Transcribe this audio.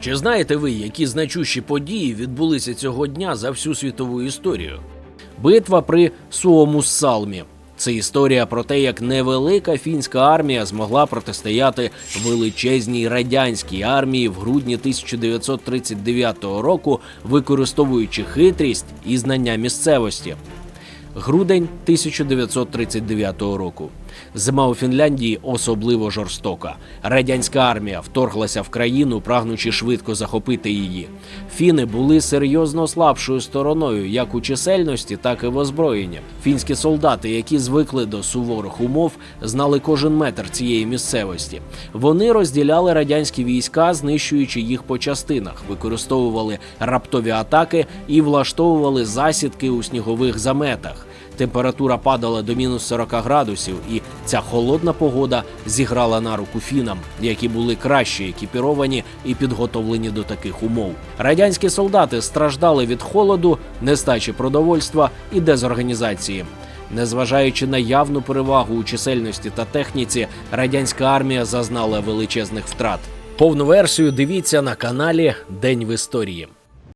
Чи знаєте ви, які значущі події відбулися цього дня за всю світову історію? Битва при Суомуссалмі. Це історія про те, як невелика фінська армія змогла протистояти величезній радянській армії в грудні 1939 року, використовуючи хитрість і знання місцевості. Грудень 1939 року. Зима у Фінляндії особливо жорстока. Радянська армія вторглася в країну, прагнучи швидко захопити її. Фіни були серйозно слабшою стороною як у чисельності, так і в озброєнні. Фінські солдати, які звикли до суворих умов, знали кожен метр цієї місцевості. Вони розділяли радянські війська, знищуючи їх по частинах, використовували раптові атаки і влаштовували засідки у снігових заметах. Температура падала до мінус 40 градусів, і ця холодна погода зіграла на руку фінам, які були краще екіпіровані і підготовлені до таких умов. Радянські солдати страждали від холоду, нестачі продовольства і дезорганізації. Незважаючи на явну перевагу у чисельності та техніці, радянська армія зазнала величезних втрат. Повну версію дивіться на каналі День в історії.